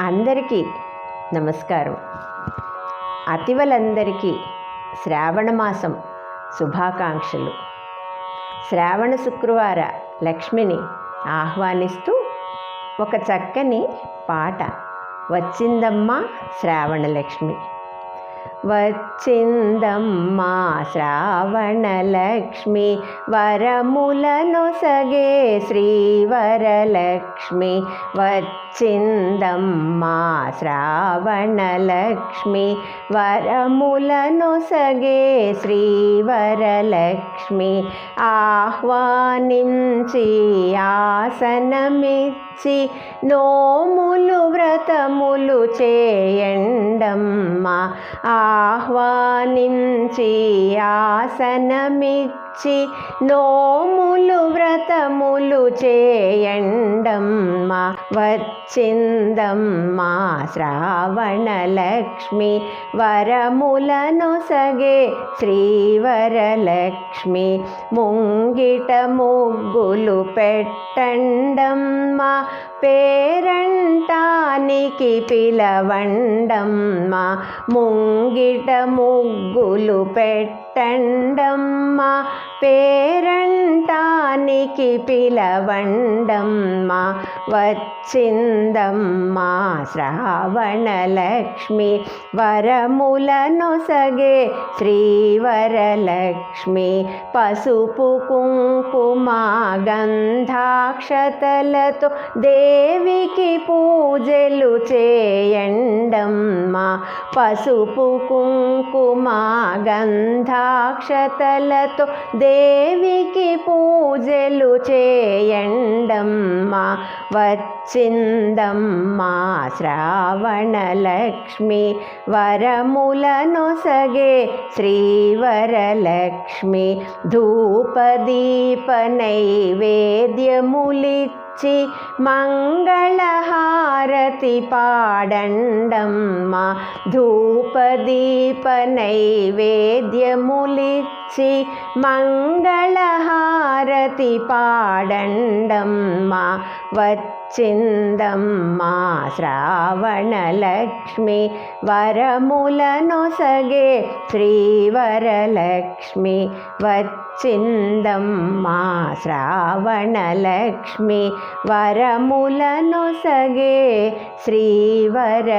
అందరికీ నమస్కారం. అతివలందరికీ శ్రావణ మాసం శుభాకాంక్షలు. శ్రావణ శుక్రవార లక్ష్మిని ఆహ్వానిస్తూ ఒక చక్కని పాట. వచ్చిందమ్మా శ్రావణలక్ష్మి వచ్చిందమ్మా శ్రావణలక్ష్మి వరములనొసగే శ్రీవరలక్ష్మి వచ్చిందమ్మా శ్రావణలక్ష్మి వరములనొసగే శ్రీవరలక్ష్మి ఆహ్వానించి ఆసనమిచ్చి నోములు వ్రతములు చేయండమ్మా ఆహ్వానించి ఆసనమిచ్చి నోములు వ్రతములు చేయండమ్మా. వచ్చిందమ్మా శ్రావణలక్ష్మి వరములనొసగే శ్రీవరలక్ష్మి ముంగిట ముగ్గులు పెట్టండమ్మా. పేరంటానికి పిలవండమ్మా ముంగిట ముగ్గులు పెట్టండమ్మా. పేరంటానికి పిలవండమ్మా వచ్చిందమ్మా శ్రావణలక్ష్మి. వరములనొసగే శ్రీవరలక్ష్మి. పసుపు కుంకుమ గంధాక్షతలతో దేవికి పూజలు చే పసుపు కుంకుమ గంధాక్షతలతో దేవికి పూజలు చేయండమ్మా. వచ్చిందమ్మా శ్రావణలక్ష్మి వరములనొసగే శ్రీవరలక్ష్మి ధూపదీప నైవేద్యములిచ్చి మంగళహారతి పాడండమ్మా ధూపదీప నైవేద్యములిచ్చి మంగళహారతి పాడండమ్మా వచ్చిందమ్మా శ్రావణలక్ష్మి వరములనొసగే శ్రీవరలక్ష్మి వచ్చిందమ్మా శ్రావణలక్ష్మి వరములనొసగే శ్రీవరలక్ష్మి.